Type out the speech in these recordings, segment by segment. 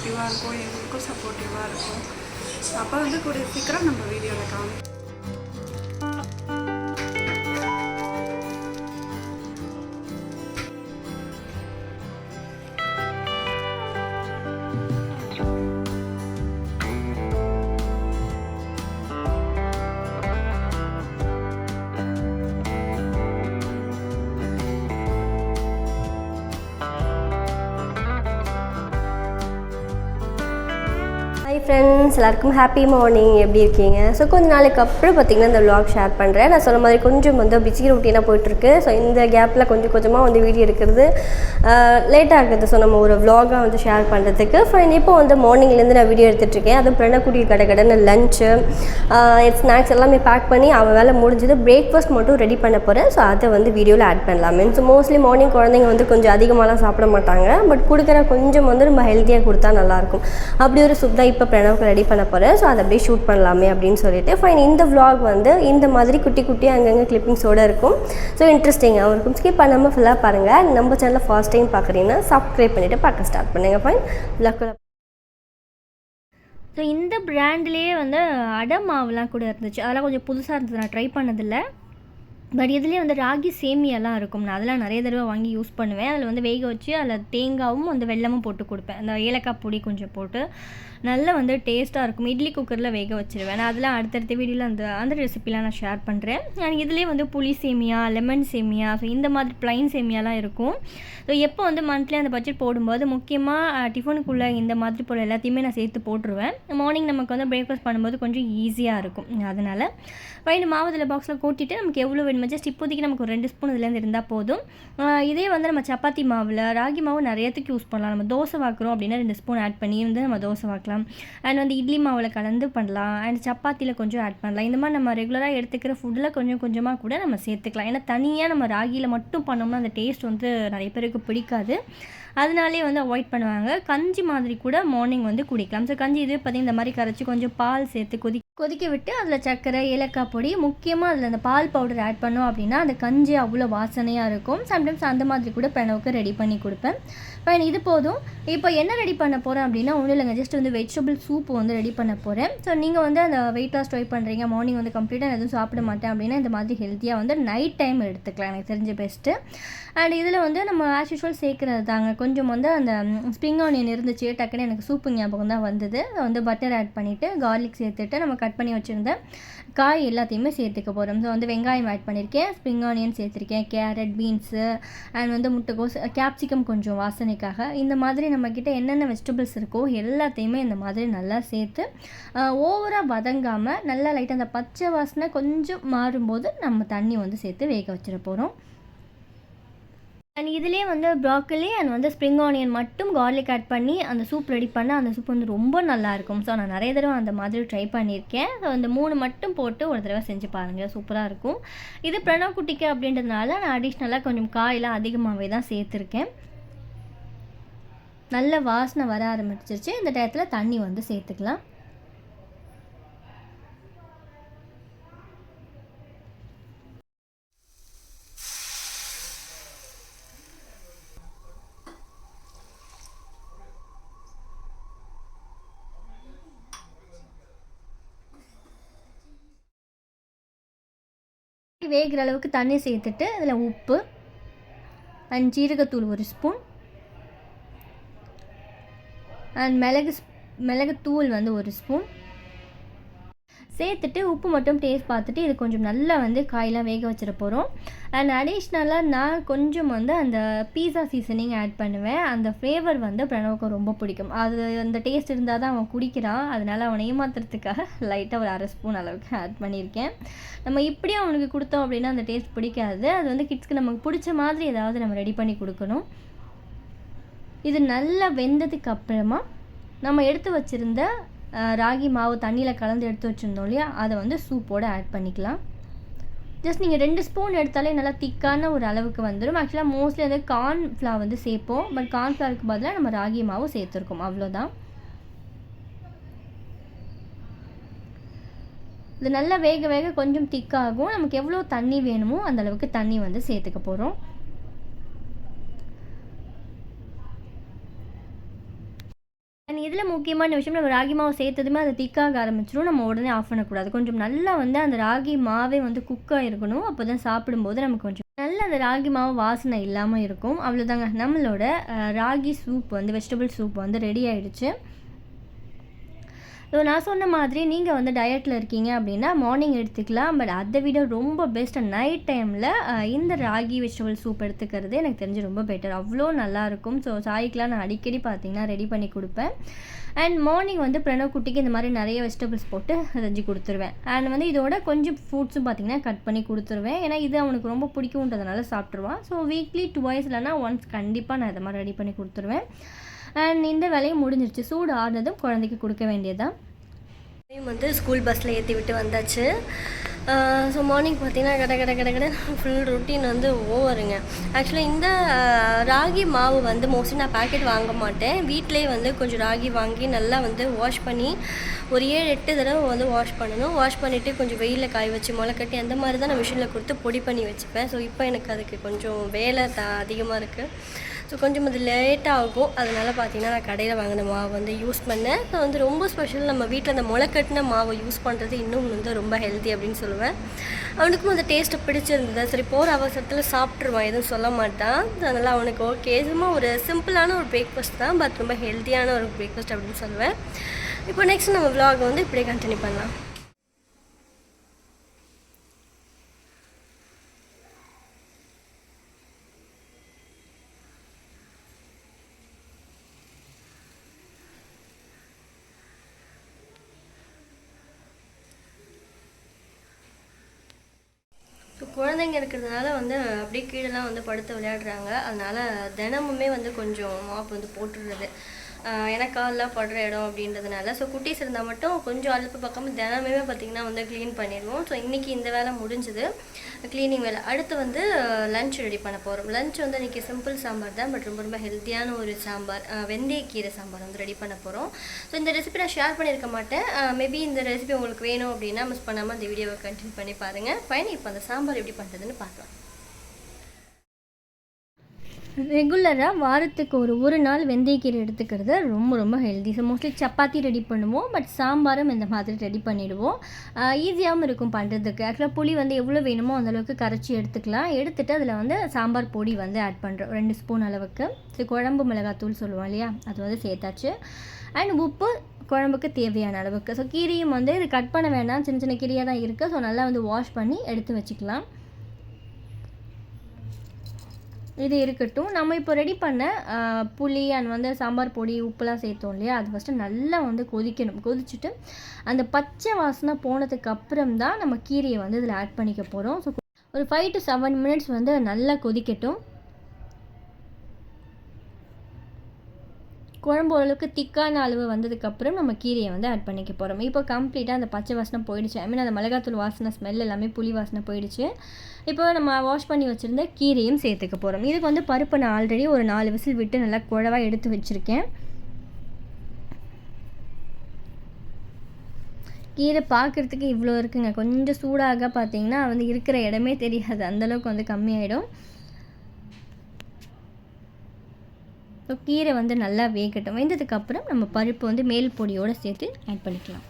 சப்போர்ட்டிவாக இருக்கும் எங்களுக்கும் சப்போர்ட்டிவாக இருக்கும். அப்போ வந்து கூடிய சீக்கிரம் நம்ம வீடியோவில் காமி ஃப்ரெண்ட்ஸ் எல்லாருக்கும் ஹாப்பி மார்னிங் எப்படி இருக்கீங்க? ஸோ கொஞ்ச நாளைக்கு அப்புறம் பார்த்திங்கன்னா இந்த vlog ஷேர் பண்ணுறேன் நான் சொன்ன மாதிரி கொஞ்சம் வந்து பிஸி ரொட்டீனாக போயிட்டுருக்கு ஸோ இந்த கேப்பில் கொஞ்சம் கொஞ்சமாக வந்து வீடியோ எடுக்கிறது லேட்டாக இருக்குது ஸோ நம்ம ஒரு vlog-ஆ வந்து ஷேர் பண்ணுறதுக்கு ஃபைன் இப்போ வந்து மார்னிங்லேருந்து நான் வீடியோ எடுத்துகிட்ருக்கேன் அதுவும் பிரணக்குடி கடை கடைன்னு லஞ்சு ஸ்நாக்ஸ் எல்லாமே பேக் பண்ணி அவன் வேலை முடிஞ்சது பிரேக்ஃபாஸ்ட் மட்டும் ரெடி பண்ண போகிறேன் ஸோ அதை வந்து வீடியோவில் ஆட் பண்ணலாமே. ஸோ மோஸ்ட்லி மார்னிங் குழந்தைங்க வந்து கொஞ்சம் அதிகமாகலாம் சாப்பிட மாட்டாங்க. பட் கொடுக்குற கொஞ்சம் வந்து நம்ம ஹெல்த்தியாக கொடுத்தா நல்லாயிருக்கும். அப்படி ஒரு சுப் தான் இப்போ பிரணவுக்கு ரெடி பண்ண போகிறேன் ஸோ அதை அப்படியே ஷூட் பண்ணலாமே அப்படின்னு சொல்லிட்டு. ஃபைன் இந்த விலாக் வந்து இந்த மாதிரி குட்டி குட்டி அங்கங்கே கிளிப்பிங்ஸோடு இருக்கும். ஸோ இன்ட்ரெஸ்டிங்காகவும் இருக்கும். ஸ்கிப் பண்ணாமல் ஃபுல்லாக பாருங்கள் நம்ம சேனலை ஃபஸ்ட் டைம் பார்க்குறீங்கன்னா சப்ஸ்கிரைப் பண்ணிவிட்டு பார்க்க ஸ்டார்ட் பண்ணுங்கள் ஃபைன் ஸோ இந்த பிராண்ட்லேயே வந்து அடை மாவுலாம் கூட இருந்துச்சு. அதெல்லாம் கொஞ்சம் புதுசாக இருந்தது. நான் ட்ரை பண்ணதில்லை. பட் இதுலேயே வந்து ராகி சேமியாலாம் இருக்கும். நான் அதெல்லாம் நிறைய தடவை வாங்கி யூஸ் பண்ணுவேன். அதில் வந்து வேக வச்சு அதில் தேங்காவும் அந்த வெல்லமும் போட்டு கொடுப்பேன். அந்த ஏலக்காய் பொடி கொஞ்சம் போட்டு நல்லா வந்து டேஸ்ட்டாக இருக்கும். இட்லி குக்கரில் வேக வச்சிருவேன். நான் அதெல்லாம் அடுத்தடுத்த வீடியோவில் அந்த அந்த ரெசிபிலாம் நான் ஷேர் பண்ணுறேன் அண்ட் இதுலேயே வந்து புளி சேமியா லெமன் சேமியா ஸோ இந்த மாதிரி ப்ளைன் சேமியாலாம் இருக்கும். ஸோ எப்போ வந்து மந்த்லி அந்த பட்ஜெட் போடும்போது முக்கியமாக டிஃபனுக்குள்ளே இந்த மாதிரி போல் எல்லாத்தையுமே நான் சேர்த்து போட்டுருவேன். மார்னிங் நமக்கு வந்து பிரேக்ஃபாஸ்ட் பண்ணும்போது கொஞ்சம் ஈஸியாக இருக்கும். அதனால் ஃபைன் மாவதில் பாக்ஸில் கூட்டிட்டு நமக்கு எவ்வளோ வேணும் ஜஸ்ட் இப்போதைக்கு நமக்கு ஒரு ரெண்டு ஸ்பூன் இதுலேருந்து இருந்தால் போதும். இதே வந்து நம்ம சப்பாத்தி மாவில் ராகி மாவு நிறையத்துக்கு யூஸ் பண்ணலாம். நம்ம தோசை வாக்குறோம் அப்படின்னா ரெண்டு ஸ்பூன் ஆட் பண்ணி வந்து நம்ம தோசை வாக்கலாம். அண்ட் வந்து இட்லி மாவில் கலந்து பண்ணலாம். அண்ட் சப்பாத்தியில் கொஞ்சம் ஆட் பண்ணலாம். இந்த மாதிரி நம்ம ரெகுலராக எடுத்துக்கிற ஃபுட்டில் கொஞ்சம் கொஞ்சமாக கூட நம்ம சேர்த்துக்கலாம். ஏன்னா தனியாக நம்ம ராகியில் மட்டும் பண்ணோம்னா அந்த டேஸ்ட் வந்து நிறைய பேருக்கு பிடிக்காது. அதனாலே வந்து அவாய்ட் பண்ணுவாங்க. கஞ்சி மாதிரி கூட மார்னிங் வந்து குடிக்கலாம். ஸோ கஞ்சி இது பார்த்திங்கன்னா இந்த மாதிரி கரைச்சி கொஞ்சம் பால் சேர்த்து கொதி கொதிக்க விட்டு அதில் சர்க்கரை ஏலக்காய் பொடி முக்கியமாக அதில் அந்த பால் பவுடர் ஆட் பண்ணோம் அப்படின்னா அந்த கஞ்சி அவ்வளோ வாசனையாக இருக்கும். சம்டைம்ஸ் அந்த மாதிரி கூட பிரணவுக்கு ரெடி பண்ணி கொடுப்பேன். ஃபைன் இது போதும். இப்போ என்ன ரெடி பண்ண போகிறேன் அப்படின்னா ஒன்றும் இல்லைங்க. ஜஸ்ட் வந்து வெஜிடபிள் சூப் வந்து ரெடி பண்ண போகிறேன் ஸோ நீங்கள் வந்து அந்த வெயிட் லாஸ் ட்ரை பண்ணுறீங்க மார்னிங் வந்து கம்ப்ளீட்டாக எதுவும் சாப்பிட மாட்டேன் அப்படின்னா இந்த மாதிரி ஹெல்த்தியாக வந்து நைட் டைம் எடுத்துக்கலாம். எனக்கு தெரிஞ்ச பெஸ்ட்டு அண்ட் இதில் வந்து நம்ம ஆஸ் யூஷுவல் சேர்க்குறது தாங்க. கொஞ்சம் வந்து அந்த ஸ்ப்ரிங் ஆனியன் இருந்துச்சு டக்குன்னு எனக்கு சூப்பு ஞாபகம் தான் வந்தது. வந்து பட்டர் ஆட் பண்ணிவிட்டு கார்லிக் சேர்த்துட்டு நம்ம கட் பண்ணி வச்சுருந்த காய் எல்லாத்தையுமே சேர்த்துக்க போகிறோம் ஸோ வந்து வெங்காயம் ஆட் பண்ணியிருக்கேன் ஸ்ப்ரிங் ஆனியன் சேர்த்துருக்கேன். கேரட் பீன்ஸு அண்ட் வந்து முட்டைக்கோஸ் கேப்சிகம் கொஞ்சம் வாசனைக்காக. இந்த மாதிரி நம்மக்கிட்ட என்னென்ன வெஜிடபிள்ஸ் இருக்கோ எல்லாத்தையுமே இந்த மாதிரி நல்லா சேர்த்து ஓவராக வதங்காமல் நல்லா லைட்டாக அந்த பச்சை வாசனை கொஞ்சம் மாறும்போது நம்ம தண்ணி வந்து சேர்த்து வேக வச்சிட போகிறோம் அண்ட் இதுலேயே வந்து ப்ராக்கலி அண்ட் வந்து ஸ்ப்ரிங் ஆனியன் மட்டும் கார்லிக் ஆட் பண்ணி அந்த சூப் ரெடி பண்ண அந்த சூப் வந்து ரொம்ப நல்லா இருக்கும் ஸோ நான் நிறைய தடவை அந்த மாதிரி ட்ரை பண்ணியிருக்கேன். ஸோ அந்த மூணு மட்டும் போட்டு ஒரு தடவை செஞ்சு பாருங்கள் சூப்பராக இருக்கும். இது பிரணவ் குட்டிக்கு அப்படின்றதுனால நான் அடிஷ்னலாக கொஞ்சம் காயெல்லாம் அதிகமாகவே தான் சேர்த்துருக்கேன். நல்ல வாசனை வர ஆரம்பிச்சிருச்சு. இந்த டயத்தில் தண்ணி வந்து சேர்த்துக்கலாம். வேகிற அளவுக்கு தண்ணி சேர்த்துட்டு அதில் உப்பு அண்ட் ஜீரகத்தூள் ஒரு ஸ்பூன். அண்ட் மிளகு ஸ்- மிளகுத்தூள் வந்து ஒரு ஸ்பூன். சேர்த்துட்டு உப்பு மட்டும் டேஸ்ட் பார்த்துட்டு இது கொஞ்சம் நல்லா வந்து காயெலாம் வேக வச்சிட போகிறோம் அண்ட் அடிஷ்னலாக நான் கொஞ்சம் வந்து அந்த பீஸா சீசனிங் ஆட் பண்ணுவேன். அந்த ஃப்ளேவர் வந்து பிரணவுக்கு ரொம்ப பிடிக்கும். அது அந்த டேஸ்ட் இருந்தால் தான் அவன் குடிக்கிறான். அதனால் அவனை ஏமாத்துறதுக்காக லைட்டாக ஒரு அரை ஸ்பூன் அளவுக்கு ஆட் பண்ணியிருக்கேன். நம்ம இப்படியே அவனுக்கு கொடுத்தோம் அப்படின்னா அந்த டேஸ்ட் பிடிக்காது. அது வந்து கிட்ஸ்க்கு நமக்கு பிடிச்ச மாதிரி ஏதாவது நம்ம ரெடி பண்ணி கொடுக்கணும். இது நல்லா வெந்ததுக்கு அப்புறமா நம்ம எடுத்து வச்சுருந்த ராகி மாவு தண்ணியில் கலந்து எடுத்து வச்சுருந்தோம் இல்லையா? அதை வந்து சூப்போடு ஆட் பண்ணிக்கலாம். ஜஸ்ட் நீங்கள் ரெண்டு ஸ்பூன் எடுத்தாலே நல்லா திக்கான ஒரு அளவுக்கு வந்துடும் ஆக்சுவலாக மோஸ்ட்லி வந்து கார்ன்ஃப்ளவர் வந்து சேர்ப்போம். பட் கார்ன்ஃப்ளவருக்கு பதிலாக நம்ம ராகி மாவு சேர்த்துருக்கோம். அவ்வளோதான். இது நல்லா வேக வேக கொஞ்சம் திக்காகும் நமக்கு எவ்வளோ தண்ணி வேணுமோ அந்த அளவுக்கு தண்ணி வந்து சேர்த்துக்க போகிறோம் இதில் முக்கியமான விஷயம் நம்ம ராகி மாவு சேர்த்ததுமே அது திக்காக ஆரம்பிச்சிடும் நம்ம உடனே ஆஃப் பண்ணக்கூடாது. கொஞ்சம் நல்லா வந்து அந்த ராகி மாவே வந்து குக்காக இருக்கணும் அப்போ தான் சாப்பிடும்போது நமக்கு கொஞ்சம் நல்ல அந்த ராகி மாவு வாசனை இல்லாமல் இருக்கும். அவ்வளோதாங்க நம்மளோட ராகி சூப் வந்து வெஜிடபிள் சூப் வந்து ரெடி ஆகிடுச்சு ஸோ நான் சொன்ன மாதிரி நீங்கள் வந்து டயட்டில் இருக்கீங்க அப்படின்னா மார்னிங் எடுத்துக்கலாம். பட் அதை விட ரொம்ப பெஸ்ட்டு நைட் டைமில் இந்த ராகி வெஜிடபிள் சூப் எடுத்துக்கிறது எனக்கு தெரிஞ்சு ரொம்ப பெட்டர் அவ்வளோ நல்லாயிருக்கும் ஸோ சாய்க்கெலாம் நான் அடிக்கடி பார்த்தீங்கன்னா ரெடி பண்ணி கொடுப்பேன். அண்ட் மார்னிங் வந்து பிரணவ் குட்டிக்கு இந்த மாதிரி நிறைய வெஜிடபிள்ஸ் போட்டு செஞ்சு கொடுத்துருவேன். அண்ட் வந்து இதோட கொஞ்சம் ஃப்ரூட்ஸும் பார்த்திங்கன்னா கட் பண்ணி கொடுத்துருவேன். ஏன்னா இது அவனுக்கு ரொம்ப பிடிக்கும்ன்றதுனால சாப்பிட்ருவான் ஸோ வீக்லி டுவைஸ் இல்லைனா ஒன்ஸ் கண்டிப்பாக நான் இதை மாதிரி ரெடி பண்ணி கொடுத்துருவேன். அண்ட் இந்த வேலையும் முடிஞ்சிருச்சு. சூடு ஆறுனதும் குழந்தைக்கு கொடுக்க வேண்டியதுதான் வந்து ஸ்கூல் பஸ்ஸில் ஏற்றி விட்டு வந்தாச்சு. ஸோ மார்னிங் பார்த்தீங்கன்னா கட கட கட கட ஃபுல் ரொட்டீன் வந்து ஓவருங்க. ஆக்சுவலாக இந்த ராகி மாவு வந்து மோஸ்ட்லி நான் பேக்கெட் வாங்க மாட்டேன். வீட்டிலேயே வந்து கொஞ்சம் ராகி வாங்கி நல்லா வந்து வாஷ் பண்ணி ஒரு ஏழு எட்டு தடவை வந்து வாஷ் பண்ணணும். வாஷ் பண்ணிவிட்டு கொஞ்சம் வெயிலில் காய வச்சு முளை கட்டி அந்த மாதிரி தான் நான் மிஷினில் கொடுத்து பொடி பண்ணி வச்சுப்பேன். ஸோ இப்போ எனக்கு அதுக்கு கொஞ்சம் வேலை த அதிகமாக இருக்குது ஸோ கொஞ்சம் அது லேட்டாக ஆகும். பார்த்தீங்கன்னா நான் கடையில் வாங்கின மாவு வந்து யூஸ் பண்ணேன். ஸோ வந்து ரொம்ப ஸ்பெஷல் நம்ம வீட்டில் அந்த முளைக்கட்டின மாவை யூஸ் பண்ணுறது இன்னும் வந்து ரொம்ப ஹெல்த்தி அப்படின்னு சொல்லுவேன். அவனுக்கும் அந்த டேஸ்ட்டு பிடிச்சிருந்தது. சரி போகிற அவசரத்தில் சாப்பிட்ருவான் எதுவும் சொல்ல மாட்டான். அதனால் அவனுக்கு ஓகே சும்மா ஒரு சிம்பிளான ஒரு பிரேக்ஃபாஸ்ட் தான். பட் ரொம்ப ஹெல்த்தியான ஒரு பிரேக்ஃபாஸ்ட் அப்படின்னு சொல்லுவேன். இப்போ நெக்ஸ்ட் நம்ம vlog வந்து இப்படியே கண்டினியூ பண்ணலாம் ஸோ குழந்தைங்க இருக்கிறதுனால வந்து அப்படியே கீழெல்லாம் வந்து படுத்து விளையாடுறாங்க. அதனால தினமுமே வந்து கொஞ்சம் மாப் வந்து போட்டுடுறது ஏன்னா கால்லாம் படுற இடம் அப்படின்றதுனால. ஸோ குட்டீஸ் இருந்தால் மட்டும் கொஞ்சம் அழுப்பு பார்க்காம தினமுமே பார்த்திங்கன்னா வந்து க்ளீன் பண்ணிடுவோம் ஸோ இன்றைக்கி இந்த வேலை முடிஞ்சது. க்ளீனிங் வேலை. அடுத்து வந்து லஞ்ச் ரெடி பண்ண போகிறோம் லஞ்ச் வந்து இன்றைக்கி சிம்பிள் சாம்பார் தான் பட் ரொம்ப ரொம்ப ஹெல்த்தியான ஒரு சாம்பார் வெந்தயக்கீரை சாம்பார் வந்து ரெடி பண்ண போகிறோம் ஸோ இந்த ரெசிபி நான் ஷேர் பண்ணியிருக்க மாட்டேன். மேபி இந்த ரெசிபி உங்களுக்கு வேணும் அப்படின்னா மிஸ் பண்ணாமல் இந்த வீடியோவை கண்டினியூ பண்ணி பாருங்கள் ஃபைன் இப்போ அந்த சாம்பார் எப்படி பண்ணுறதுன்னு பார்க்கலாம். ரெகுலராக வாரத்துக்கு ஒரு ஒரு நாள் வெந்தயக்கீரை எடுத்துக்கிறது ரொம்ப ரொம்ப healthy so mostly chapati ready பண்ணுவோம் பட் சாம்பாரும் இந்த மாதிரி ரெடி பண்ணிவிடுவோம் ஈஸியாகவும் இருக்கும் பண்ணுறதுக்கு ஆக்சுவலாக புளி வந்து எவ்வளோ வேணுமோ அந்தளவுக்கு கரைச்சி எடுத்துக்கலாம். எடுத்துகிட்டு அதில் வந்து சாம்பார் பொடி வந்து ஆட் பண்ணுறோம் ரெண்டு ஸ்பூன் அளவுக்கு. ஸோ குழம்பு மிளகாத்தூள் சொல்லுவோம் இல்லையா? அது வந்து சேர்த்தாச்சு. அண்ட் உப்பு குழம்புக்கு தேவையான அளவுக்கு. ஸோ கீரையும் வந்து இது கட் பண்ண வேண்டாம் சின்ன சின்ன கீரையாக தான் இருக்குது ஸோ நல்லா வந்து வாஷ் பண்ணி எடுத்து வச்சுக்கலாம். இது இருக்கட்டும். நம்ம இப்போ ரெடி பண்ண புளி அண்ட் வந்து சாம்பார் பொடி உப்புலாம் சேர்த்தோம் இல்லையா? அது ஃபஸ்ட்டு நல்லா வந்து கொதிக்கணும். கொதிச்சுட்டு அந்த பச்சை வாசனை போனதுக்கு அப்புறம் தான் நம்ம கீரையை வந்து இதில் ஆட் பண்ணிக்க போகிறோம் ஸோ ஒரு ஃபைவ் டு செவன் மினிட்ஸ் வந்து நல்லா கொதிக்கட்டும். குழம்பு ஓரளவுக்கு திக்கான அளவு வந்ததுக்கப்புறம் நம்ம கீரையை வந்து ஆட் பண்ணிக்க போகிறோம் இப்போ கம்ப்ளீட்டாக அந்த பச்சை வாசனை போயிடுச்சு. ஐ மீன் அந்த மிளகாத்தூள் வாசனை ஸ்மெல் எல்லாமே புளி வாசனை போயிடுச்சு. இப்போ நம்ம வாஷ் பண்ணி வச்சுருந்த கீரையும் சேர்த்துக்க போகிறோம் இதுக்கு வந்து பருப்பு நான் ஆல்ரெடி ஒரு நாலு விசில் விட்டு நல்லா குழவாக எடுத்து வச்சுருக்கேன். கீரை பார்க்குறதுக்கு இவ்வளோ இருக்குங்க. கொஞ்சம் சூடாக பார்த்தீங்கன்னா வந்து இருக்கிற இடமே தெரியாது. அந்தளவுக்கு வந்து கம்மியாயிடும். ஸோ கீரை வந்து நல்லா வேகட்டும். வெந்ததுக்கப்புறம் நம்ம பருப்பு வந்து மேல் பொடியோடு சேர்த்து ஆட் பண்ணிக்கலாம்.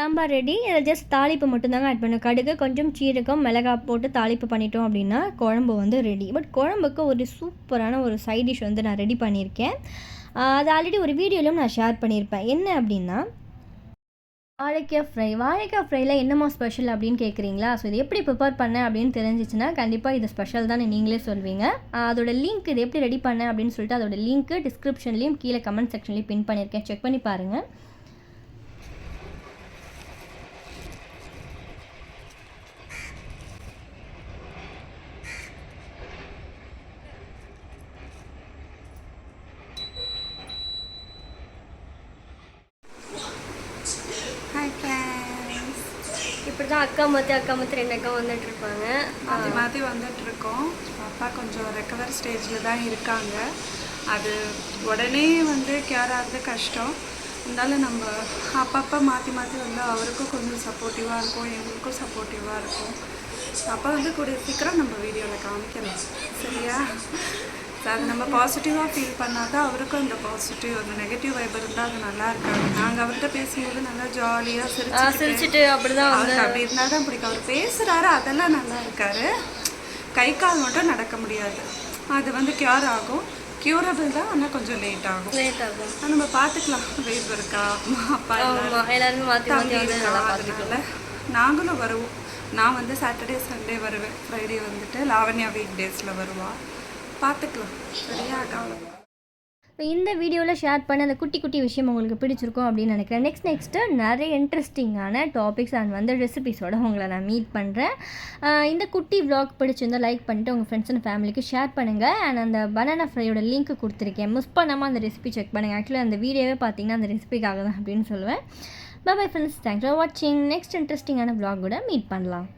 சாம்பார் ரெடி இதில் ஜஸ்ட் தாளிப்பு மட்டும்தாங்க ஆட் பண்ணும் கடுகு கொஞ்சம் சீரகம் மிளகாய் போட்டு தாளிப்பு பண்ணிட்டோம் அப்படின்னா குழம்பு வந்து ரெடி பட் குழம்புக்கு ஒரு சூப்பரான ஒரு சைட் டிஷ் வந்து நான் ரெடி பண்ணியிருக்கேன். அது ஆல்ரெடி ஒரு வீடியோலையும் நான் ஷேர் பண்ணியிருப்பேன். என்ன அப்படின்னா வாழைக்காய் ஃப்ரை வாழைக்காய் ஃப்ரையில் என்னம்மா ஸ்பெஷல் அப்படின்னு கேட்குறீங்களா? ஸோ இது எப்படி ப்ரிப்பேர் பண்ணேன் அப்படின்னு தெரிஞ்சிச்சுன்னா கண்டிப்பாக இது ஸ்பெஷல் தான் நீங்களே சொல்வீங்க. அதோட லிங்க் இது எப்படி ரெடி பண்ணேன் அப்படின்னு சொல்லிட்டு அதோட லிங்க் டிஸ்கிரிப்ஷன்லேயும் கீழே கமெண்ட் செக்ஷன்லேயும் பின் பண்ணியிருக்கேன். செக் பண்ணி பாருங்கள் அக்கா மத்தி அக்கா மத்தி ரெண்டு அக்கா வந்துட்டு இருப்பாங்க மாற்றி மாற்றி வந்துட்டு இருக்கோம் பாப்பா கொஞ்சம் ரெக்கவர் ஸ்டேஜில் தான் இருக்காங்க. அது உடனே வந்து கேர் ஆகிறது கஷ்டம். இருந்தாலும் நம்ம அப்பப்போ மாற்றி மாற்றி வந்து அவருக்கும் கொஞ்சம் சப்போர்ட்டிவாக இருக்கும் எங்களுக்கும் சப்போர்ட்டிவாக இருக்கும். அப்போ வந்து கூடிய சீக்கிரம் நம்ம வீடியோவில் காமிக்கலாம். சரியா? So, அது நம்ம பாசிட்டிவாக ஃபீல் பண்ணால் தான் அவருக்கும் அந்த பாசிட்டிவ் அந்த நெகட்டிவ் வைப் இருந்தால் அது நல்லா இருக்காது. நாங்கள் அவர்கிட்ட பேசும்போது நல்லா ஜாலியாக சிரிச்சு சிரிச்சிட்டு அப்படிதான் அவருக்கு அப்படி இருந்தால் தான் பிடிக்கும். அவர் பேசுகிறாரு அதெல்லாம் நல்லா இருக்காரு. கை கால் மட்டும் நடக்க முடியாது. அது வந்து க்யூர் ஆகும். க்யூரபிள் தான் ஆனால் கொஞ்சம் லேட் ஆகும். லேட் ஆகும். நம்ம பார்த்துக்கலாம் வெயிட் இருக்கா? அம்மா அப்பா எல்லாரும்? மாற்றி நாங்களும் வருவோம். நான் வந்து சாட்டர்டே சண்டே வருவேன். ஃப்ரைடே வந்துட்டு லாவண்யா வீக் டேஸில் வருவா. பார்த்துக்கலாம். சரியா கவலை. இந்த வீடியோவில் ஷேர் பண்ண அந்த குட்டி குட்டி விஷயம் உங்களுக்கு பிடிச்சிருக்கும் அப்படின்னு நினைக்கிறேன். நெக்ஸ்ட் நெக்ஸ்ட்டு நிறைய இன்ட்ரெஸ்டிங்கான டாபிக்ஸ் அண்ட் வந்து ரெசிபிஸோட உங்களை நான் மீட் பண்ணுறேன் இந்த குட்டி விளாக் பிடிச்சிருந்தா லைக் பண்ணிட்டு உங்கள் ஃப்ரெண்ட்ஸ் அண்ட் ஃபேமிலிக்கு ஷேர் பண்ணுங்கள் அண்ட் அந்த பனானா ஃப்ரையோட லிங்க் கொடுத்துருக்கேன். மிஸ் பண்ணாமல் அந்த ரெசிபி செக் பண்ணுங்கள் ஆக்சுவலாக அந்த வீடியோவே பார்த்தீங்கன்னா அந்த ரெசிபிக்காக தான் அப்படின்னு சொல்லுவேன். பை ஃப்ரெண்ட்ஸ் தேங்க்ஸ் ஃபார் வாட்சிங் நெக்ஸ்ட் இன்ட்ரெஸ்டிங்கான விளாக் கூட மீட் பண்ணலாம்.